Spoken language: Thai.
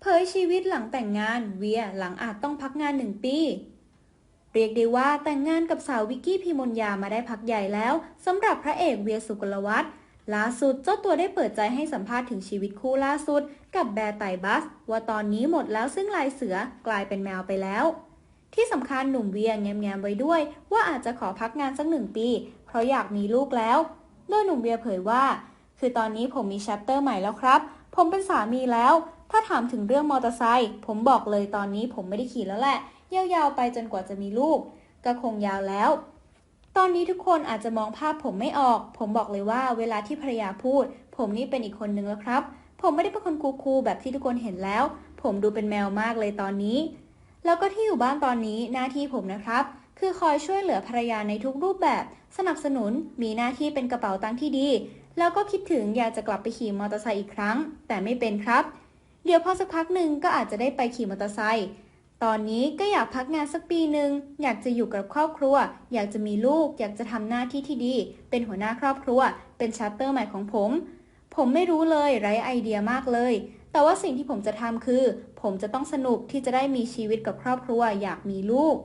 เผยชีวิตหลังแต่งงานเวียหลังอาจต้องพักงานหนึ่งปี เรียกได้ว่าแต่งงานกับสาววิกกี้พิมลยามาได้พักใหญ่แล้วสำหรับพระเอกเวียสุกลวัฒน์ล่าสุดเจ้าตัวได้เปิดใจให้สัมภาษณ์ถึงชีวิตคู่ล่าสุด กับแบร์ไตบัส ว่าตอนนี้หมดแล้วซึ่งลายเสือกลายเป็นแมวไปแล้ว ที่สำคัญหนุ่มเวียแง้มๆไว้ด้วย ว่าอาจจะขอพักงานสักหนึ่งปี เพราะอยากมีลูกแล้ว โดยหนุ่มเวียเผยว่า คือตอนนี้ผมมีแชปเตอร์ใหม่แล้วครับผมเป็นสามีแล้ว ถ้าถามถึงเรื่องมอเตอร์ไซค์ผมบอกเลยตอนนี้ผมไม่ได้ขี่แล้วแหละ ยาวๆไปจนกว่าจะมีลูก ก็คงยาวแล้ว ตอนนี้ทุกคนอาจจะมองภาพผมไม่ออก ผมบอกเลยว่าเวลาที่ภรรยาพูด ผมนี่เป็นอีกคนนึงแล้วครับ ผมไม่ได้เป็นคนคูลๆแบบที่ทุกคนเห็นแล้ว ผมดูเป็นแมวมากเลยตอนนี้ แล้วก็ที่อยู่บ้านตอนนี้หน้าที่ผมนะครับ คือคอยช่วยเหลือภรรยาในทุกรูปแบบ สนับสนุนมีหน้าที่เป็นกระเป๋าตังค์ที่ดี แล้วก็คิดถึงอยากจะกลับไปขี่มอเตอร์ไซค์อีกครั้ง แต่ไม่เป็นครับ เดี๋ยวพอสักพักหนึ่งก็อาจจะได้ไปขี่มอเตอร์ไซค์ตอนนี้ก็อยากพักงานสักปีหนึ่งอยากจะอยู่กับครอบครัว อยากจะมีลูก อยากจะทำหน้าที่ที่ดี เป็นหัวหน้าครอบครัว เป็นชาร์เตอร์ใหม่ของผม ผมไม่รู้เลยไร้ไอเดียมากเลย แต่ว่าสิ่งที่ผมจะทำคือ ผมจะต้องสนุกที่จะได้มีชีวิตกับครอบครัว อยากมีลูก